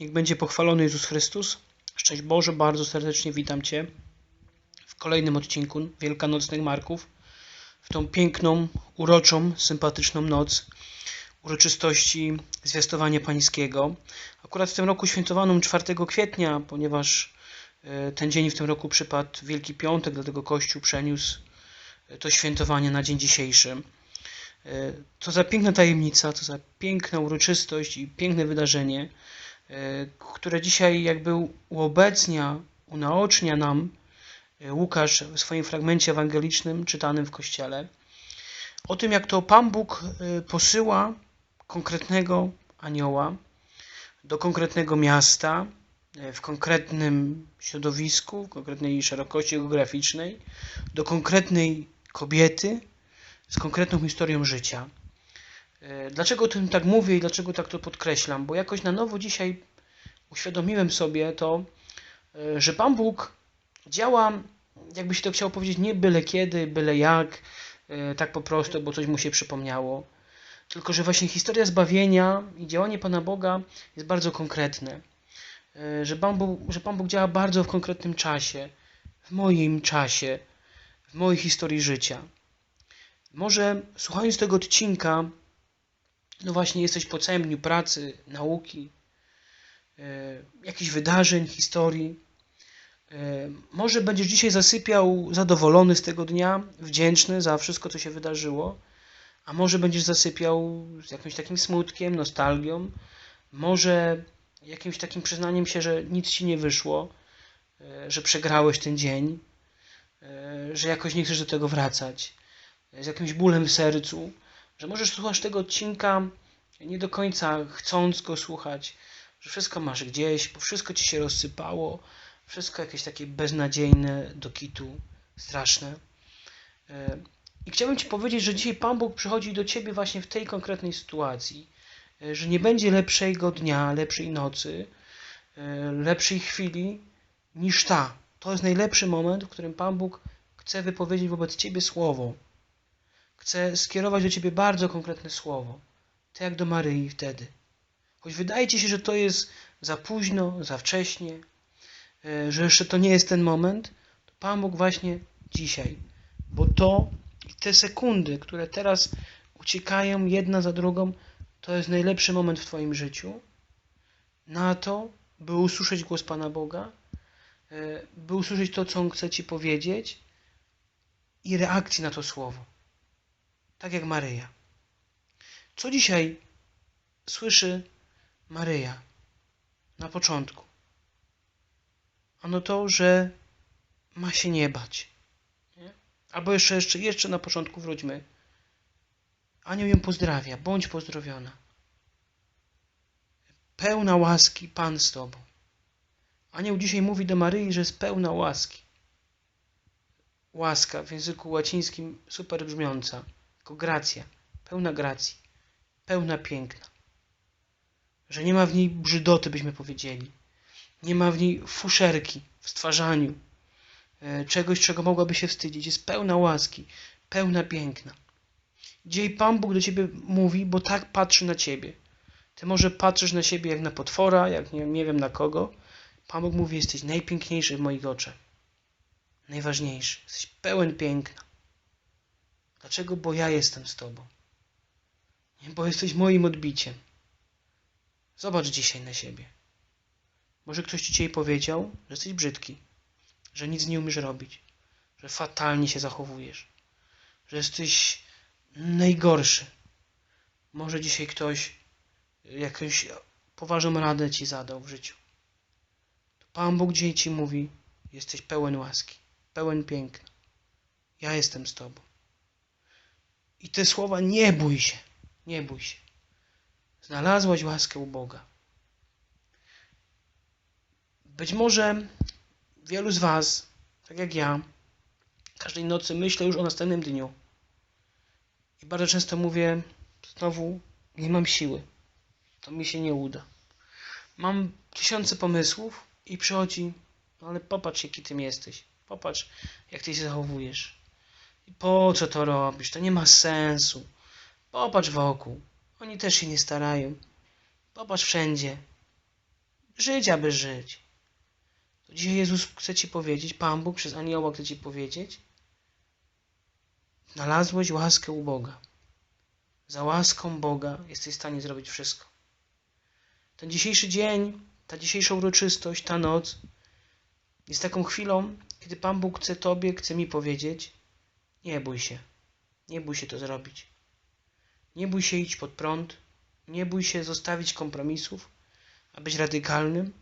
Niech będzie pochwalony Jezus Chrystus. Szczęść Boże, bardzo serdecznie witam Cię w kolejnym odcinku Wielkanocnych Marków. W tą piękną, uroczą, sympatyczną noc uroczystości Zwiastowania Pańskiego. Akurat w tym roku świętowaną 4 kwietnia, ponieważ e, ten dzień w tym roku przypadł Wielki Piątek, dlatego Kościół przeniósł e, to świętowanie na dzień dzisiejszy. E, Co za piękna tajemnica, co za piękna uroczystość i piękne wydarzenie, które dzisiaj jakby uobecnia, unaocznia nam e, Łukasz w swoim fragmencie ewangelicznym czytanym w kościele. O tym, jak to Pan Bóg e, posyła konkretnego anioła do konkretnego miasta, e, w konkretnym środowisku, w konkretnej szerokości geograficznej, do konkretnej kobiety z konkretną historią życia. E, Dlaczego o tym tak mówię i dlaczego tak to podkreślam? Bo jakoś na nowo dzisiaj uświadomiłem sobie to, e, że Pan Bóg działa, jakby się to chciał powiedzieć, nie byle kiedy, byle jak, e, tak po prostu, bo coś mu się przypomniało. Tylko, że właśnie historia zbawienia i działanie Pana Boga jest bardzo konkretne. Że Pan Bóg, że Pan Bóg działa bardzo w konkretnym czasie, w moim czasie, w mojej historii życia. Może słuchając tego odcinka, no właśnie jesteś po całym dniu pracy, nauki, e, jakichś wydarzeń, historii. E, Może będziesz dzisiaj zasypiał zadowolony z tego dnia, wdzięczny za wszystko, co się wydarzyło, a może będziesz zasypiał z jakimś takim smutkiem, nostalgią, może jakimś takim przyznaniem się, że nic ci nie wyszło, e, że przegrałeś ten dzień, że jakoś nie chcesz do tego wracać, z jakimś bólem w sercu, że możesz słuchać tego odcinka nie do końca chcąc go słuchać, że wszystko masz gdzieś, bo wszystko ci się rozsypało, wszystko jakieś takie beznadziejne do kitu, straszne. E, I chciałbym Ci powiedzieć, że dzisiaj Pan Bóg przychodzi do Ciebie właśnie w tej konkretnej sytuacji, e, że nie będzie lepszego dnia, lepszej nocy, e, lepszej chwili niż ta. To jest najlepszy moment, w którym Pan Bóg chce wypowiedzieć wobec Ciebie słowo. Chce skierować do Ciebie bardzo konkretne słowo. Tak jak do Maryi wtedy. Choć wydaje Ci się, że to jest za późno, za wcześnie, e, że jeszcze to nie jest ten moment, to Pan Bóg właśnie dzisiaj. Bo to i te sekundy, które teraz uciekają jedna za drugą, to jest najlepszy moment w Twoim życiu na to, by usłyszeć głos Pana Boga, e, by usłyszeć to, co On chce Ci powiedzieć i reakcji na to słowo. Tak jak Maryja. Co dzisiaj słyszy Maryja na początku? Ano to, że ma się nie bać. Albo jeszcze, jeszcze, jeszcze na początku wróćmy. Anioł ją pozdrawia. Bądź pozdrowiona. Pełna łaski Pan z Tobą. Anioł dzisiaj mówi do Maryi, że jest pełna łaski. Łaska w języku łacińskim super brzmiąca, jako gracja, pełna gracji, pełna piękna. Że nie ma w niej brzydoty, byśmy powiedzieli. Nie ma w niej fuszerki w stwarzaniu, e, czegoś, czego mogłaby się wstydzić. Jest pełna łaski, pełna piękna. Dzisiaj Pan Bóg do ciebie mówi, bo tak patrzy na ciebie. Ty może patrzysz na siebie jak na potwora, jak nie, nie wiem na kogo. Pan Bóg mówi, jesteś najpiękniejszy w moich oczach. Najważniejszy. Jesteś pełen piękna. Dlaczego? Bo ja jestem z Tobą. Bo jesteś moim odbiciem. Zobacz dzisiaj na siebie. Może ktoś Ci dzisiaj powiedział, że jesteś brzydki, że nic nie umiesz robić, że fatalnie się zachowujesz, że jesteś najgorszy. Może dzisiaj ktoś jakąś poważną radę Ci zadał w życiu. To Pan Bóg dzisiaj Ci mówi, jesteś pełen łaski, pełen piękna. Ja jestem z Tobą. I te słowa nie bój się, nie bój się. Znalazłaś łaskę u Boga. Być może wielu z Was, tak jak ja, każdej nocy myślę już o następnym dniu. I bardzo często mówię, znowu nie mam siły. To mi się nie uda. Mam tysiące pomysłów i przychodzi, no ale popatrz jaki Ty jesteś. Popatrz jak Ty się zachowujesz. Po co to robisz? To nie ma sensu. Popatrz wokół. Oni też się nie starają. Popatrz wszędzie. żyć, aby żyć. To dzisiaj Jezus chce Ci powiedzieć, Pan Bóg przez anioła chce Ci powiedzieć, znalazłeś łaskę u Boga. Za łaską Boga jesteś w stanie zrobić wszystko. Ten dzisiejszy dzień, ta dzisiejsza uroczystość, ta noc jest taką chwilą, kiedy Pan Bóg chce Tobie, chce mi powiedzieć: Nie bój się, nie bój się to zrobić. Nie bój się iść pod prąd, nie bój się zostawić kompromisów, a być radykalnym.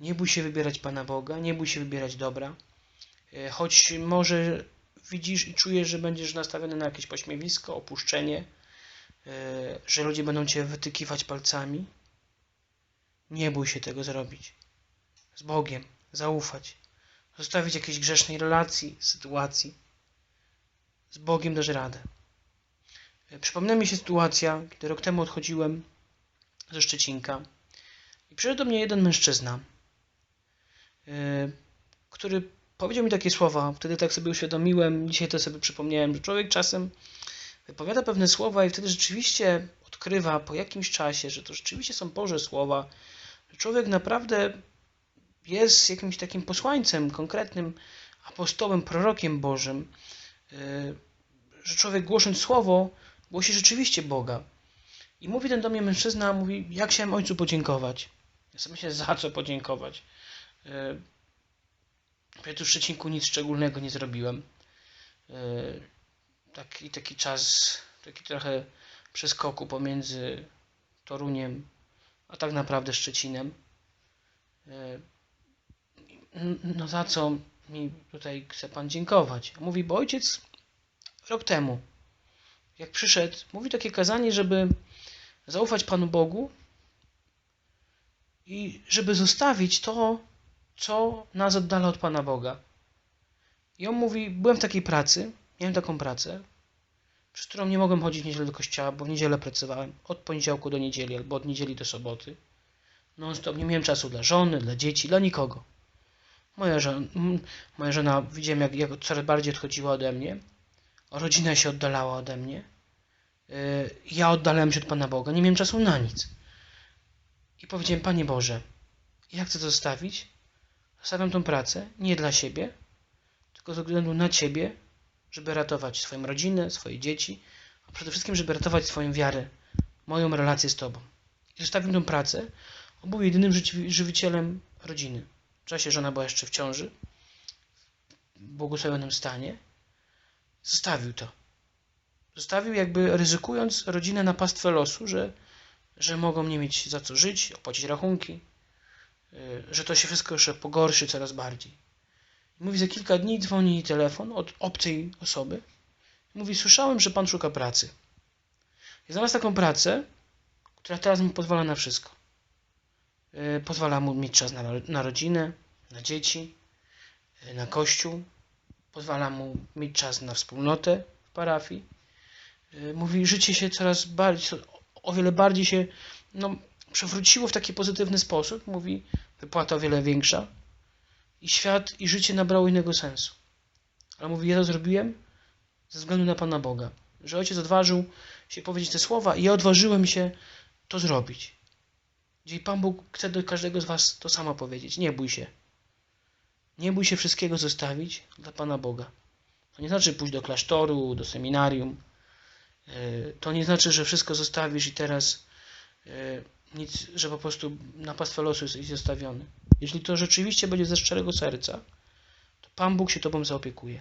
Nie bój się wybierać Pana Boga, nie bój się wybierać dobra. E, Choć może widzisz i czujesz, że będziesz nastawiony na jakieś pośmiewisko, opuszczenie, e, że ludzie będą cię wytykiwać palcami. Nie bój się tego zrobić. Z Bogiem, zaufać, zostawić jakiejś grzesznej relacji, sytuacji. Z Bogiem dasz radę. E, Przypomniała mi się sytuacja, kiedy rok temu odchodziłem ze Szczecinka i przyszedł do mnie jeden mężczyzna, e, który powiedział mi takie słowa. Wtedy tak sobie uświadomiłem, dzisiaj to sobie przypomniałem, że człowiek czasem wypowiada pewne słowa i wtedy rzeczywiście odkrywa po jakimś czasie, że to rzeczywiście są Boże słowa, że człowiek naprawdę jest jakimś takim posłańcem, konkretnym apostołem, prorokiem Bożym, że człowiek głosząc słowo, głosi rzeczywiście Boga. I mówi ten do mnie mężczyzna, mówi, jak chciałem ojcu podziękować. Ja sobie myślę, za co podziękować. E, Ja tu w Szczecinku nic szczególnego nie zrobiłem. E, Taki, taki czas, taki trochę przeskoku pomiędzy Toruniem, a tak naprawdę Szczecinem. E, No za co mi tutaj chce Pan dziękować? Mówi, bo ojciec rok temu, jak przyszedł, mówi takie kazanie, żeby zaufać Panu Bogu i żeby zostawić to, co nas oddala od Pana Boga. I on mówi, byłem w takiej pracy, miałem taką pracę, przez którą nie mogłem chodzić w niedzielę do kościoła, bo w niedzielę pracowałem od poniedziałku do niedzieli albo od niedzieli do soboty. Non stop, nie miałem czasu dla żony, dla dzieci, dla nikogo. Moja żona, moja żona widziałem, jak, jak coraz bardziej odchodziła ode mnie. Rodzina się oddalała ode mnie. Yy, Ja oddalałem się od Pana Boga. Nie miałem czasu na nic. I powiedziałem, Panie Boże, ja chcę to zostawić. Zostawiam tą pracę nie dla siebie, tylko ze względu na Ciebie, żeby ratować swoją rodzinę, swoje dzieci, a przede wszystkim, żeby ratować swoją wiarę, moją relację z Tobą. I zostawiłem tą pracę, on był jedynym żywicielem rodziny. Czasie żona była jeszcze w ciąży, w błogosławionym stanie. Zostawił to. Zostawił jakby ryzykując rodzinę na pastwę losu, że, że mogą nie mieć za co żyć, opłacić rachunki, yy, że to się wszystko jeszcze pogorszy coraz bardziej. Mówi, za kilka dni dzwoni telefon od obcej osoby. Mówi, słyszałem, że pan szuka pracy. I znalazł taką pracę, która teraz mi pozwala na wszystko. Yy, Pozwala mu mieć czas na, na rodzinę, na dzieci, yy, na kościół. Pozwala mu mieć czas na wspólnotę w parafii. Yy, Mówi, życie się coraz bardziej, o wiele bardziej się no, przewróciło w taki pozytywny sposób. Mówi, wypłata o wiele większa. I świat i życie nabrało innego sensu. Ale mówi, ja to zrobiłem ze względu na Pana Boga. Że ojciec odważył się powiedzieć te słowa i ja odważyłem się to zrobić. Dzisiaj Pan Bóg chce do każdego z Was to samo powiedzieć. Nie bój się. Nie bój się wszystkiego zostawić dla Pana Boga. To nie znaczy pójść do klasztoru, do seminarium. Yy, To nie znaczy, że wszystko zostawisz i teraz yy, nic, że po prostu na pastwę losu jesteś zostawiony. Jeśli to rzeczywiście będzie ze szczerego serca, to Pan Bóg się Tobą zaopiekuje.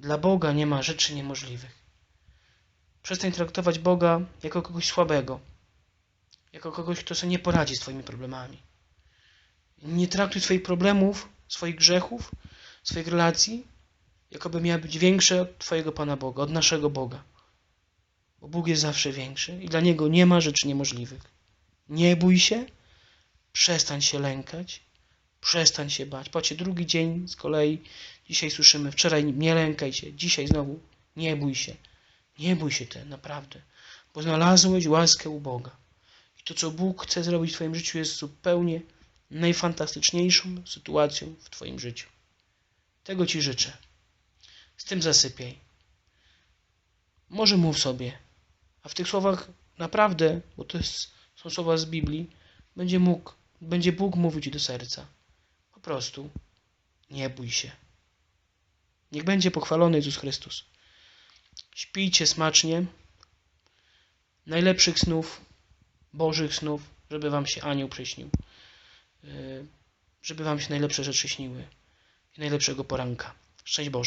Dla Boga nie ma rzeczy niemożliwych. Przestań traktować Boga jako kogoś słabego, jako kogoś, kto sobie nie poradzi z Twoimi problemami. Nie traktuj swoich problemów, swoich grzechów, swoich relacji, jakoby miały być większe od Twojego Pana Boga, od naszego Boga. Bo Bóg jest zawsze większy i dla Niego nie ma rzeczy niemożliwych. Nie bój się, przestań się lękać, przestań się bać. Patrzcie, drugi dzień z kolei, dzisiaj słyszymy, wczoraj nie lękaj się, dzisiaj znowu nie bój się. Nie bój się te, naprawdę, bo znalazłeś łaskę u Boga. To, co Bóg chce zrobić w Twoim życiu, jest zupełnie najfantastyczniejszą sytuacją w Twoim życiu. Tego Ci życzę. Z tym zasypiaj. Może mów sobie, a w tych słowach naprawdę, bo to jest, są słowa z Biblii, będzie mógł Będzie Bóg mówił ci do serca. Po prostu nie bój się. Niech będzie pochwalony Jezus Chrystus. Śpijcie smacznie. Najlepszych snów, Bożych snów, żeby wam się anioł przyśnił. Yy, Żeby wam się najlepsze rzeczy śniły. I najlepszego poranka. Szczęść Boże.